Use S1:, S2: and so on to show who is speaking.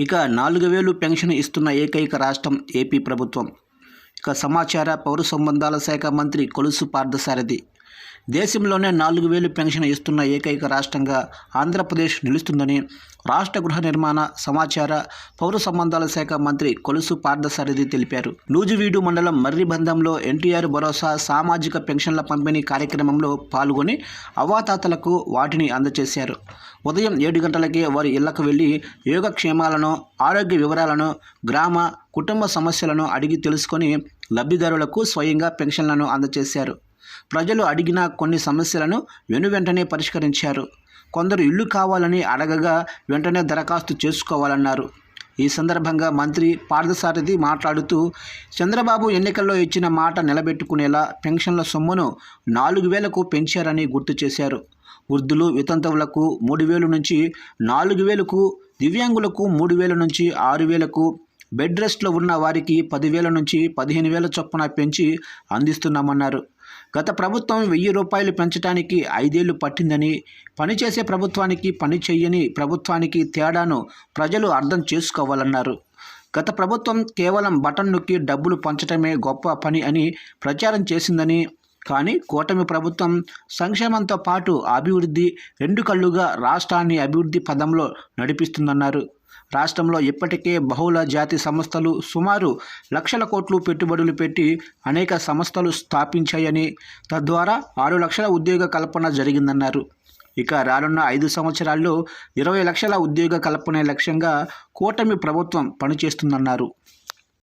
S1: ఇక నాలుగు వేలు పెన్షన్ ఇస్తున్న ఏకైక రాష్ట్రం ఏపీ ప్రభుత్వం. ఇక సమాచార పౌర సంబంధాల శాఖ మంత్రి కొలుసు పార్థసారథి. దేశంలోనే నాలుగు వేలు పెన్షన్ ఇస్తున్న ఏకైక రాష్ట్రంగా ఆంధ్రప్రదేశ్ నిలుస్తుందని రాష్ట్ర గృహ నిర్మాణ సమాచార పౌర సంబంధాల శాఖ మంత్రి కొలుసు పార్థసారథి తెలిపారు. నూజివీడు మండలం మర్రిబంధంలో ఎన్టీఆర్ భరోసా సామాజిక పెన్షన్ల పంపిణీ కార్యక్రమంలో పాల్గొని అవాతాతలకు వాటిని అందజేశారు ఉదయం ఏడు గంటలకే వారి ఇళ్ళకు వెళ్ళి యోగక్షేమాలను ఆరోగ్య వివరాలను గ్రామ కుటుంబ సమస్యలను అడిగి తెలుసుకొని లబ్ధిదారులకు స్వయంగా పెన్షన్లను అందజేశారు ప్రజలు అడిగిన కొన్ని సమస్యలను వెనువెంటనే పరిష్కరించారు. కొందరు ఇల్లు కావాలని అడగగా వెంటనే దరఖాస్తు చేసుకోవాలన్నారు. ఈ సందర్భంగా మంత్రి పార్థసారథి మాట్లాడుతూ చంద్రబాబు ఎన్నికల్లో ఇచ్చిన మాట నిలబెట్టుకునేలా పెన్షన్ల సొమ్మును నాలుగు వేలకు పెంచారని గుర్తు చేశారు. వృద్ధులు వితంతువులకు మూడు వేలు నుంచి నాలుగు వేలకు దివ్యాంగులకు మూడు వేల నుంచి ఆరు వేలకు బెడ్ రెస్ట్లో ఉన్న వారికి పదివేల నుంచి పదిహేను వేల చొప్పున పెంచి అందిస్తున్నామన్నారు. గత ప్రభుత్వం వెయ్యి రూపాయలు పెంచడానికి ఐదేళ్ళు పట్టిందని పనిచేసే ప్రభుత్వానికి పని చేయని ప్రభుత్వానికి తేడాను ప్రజలు అర్థం చేసుకోవాలన్నారు. గత ప్రభుత్వం కేవలం బటన్ నొక్కి డబ్బులు పంచడమే గొప్ప పని అని ప్రచారం చేసిందని కానీ కూటమి ప్రభుత్వం సంక్షేమంతో పాటు అభివృద్ధి రెండు కళ్ళుగా రాష్ట్రాన్ని అభివృద్ధి పదంలో నడిపిస్తుందన్నారు. రాష్ట్రంలో ఇప్పటికే బహుళ జాతి సంస్థలు సుమారు లక్షల కోట్లు పెట్టుబడులు పెట్టి అనేక సంస్థలు స్థాపించాయని తద్వారా ఆరు లక్షల ఉద్యోగ కల్పన జరిగిందన్నారు. ఇక రానున్న ఐదు సంవత్సరాల్లో ఇరవై లక్షల ఉద్యోగ కల్పనే లక్ష్యంగా కూటమి ప్రభుత్వం పనిచేస్తుందన్నారు.